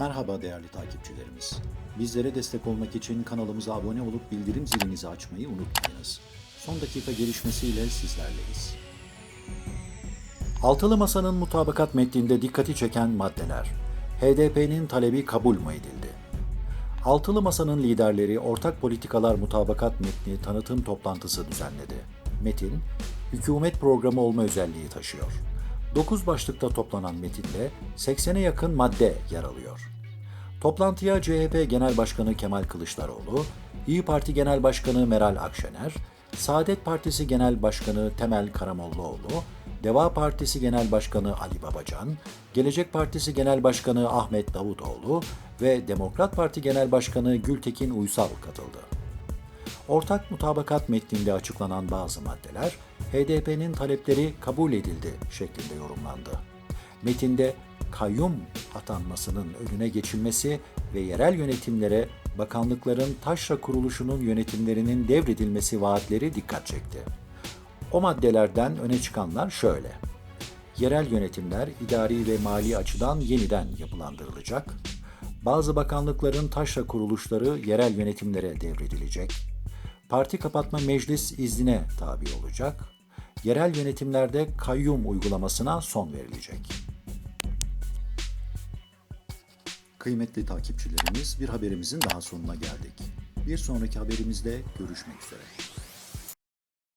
Merhaba değerli takipçilerimiz. Bizlere destek olmak için kanalımıza abone olup bildirim zilinizi açmayı unutmayınız. Son dakika gelişmesiyle sizlerleyiz. Altılı Masa'nın mutabakat metninde dikkati çeken maddeler. HDP'nin talebi kabul mü edildi? Altılı Masa'nın liderleri ortak politikalar mutabakat metni tanıtım toplantısı düzenledi. Metin, hükümet programı olma özelliği taşıyor. 9 başlıkta toplanan metinde 80'e yakın madde yer alıyor. Toplantıya CHP Genel Başkanı Kemal Kılıçdaroğlu, İyi Parti Genel Başkanı Meral Akşener, Saadet Partisi Genel Başkanı Temel Karamollaoğlu, Deva Partisi Genel Başkanı Ali Babacan, Gelecek Partisi Genel Başkanı Ahmet Davutoğlu ve Demokrat Parti Genel Başkanı Gültekin Uysal katıldı. Ortak mutabakat metninde açıklanan bazı maddeler HDP'nin talepleri kabul edildi şeklinde yorumlandı. Metinde kayyum atanmasının önüne geçilmesi ve yerel yönetimlere bakanlıkların taşra kuruluşunun yönetimlerinin devredilmesi vaatleri dikkat çekti. O maddelerden öne çıkanlar şöyle. Yerel yönetimler idari ve mali açıdan yeniden yapılandırılacak. Bazı bakanlıkların taşra kuruluşları yerel yönetimlere devredilecek. Parti kapatma meclis iznine tabi olacak. Yerel yönetimlerde kayyum uygulamasına son verilecek. Kıymetli takipçilerimiz bir haberimizin daha sonuna geldik. Bir sonraki haberimizde görüşmek üzere.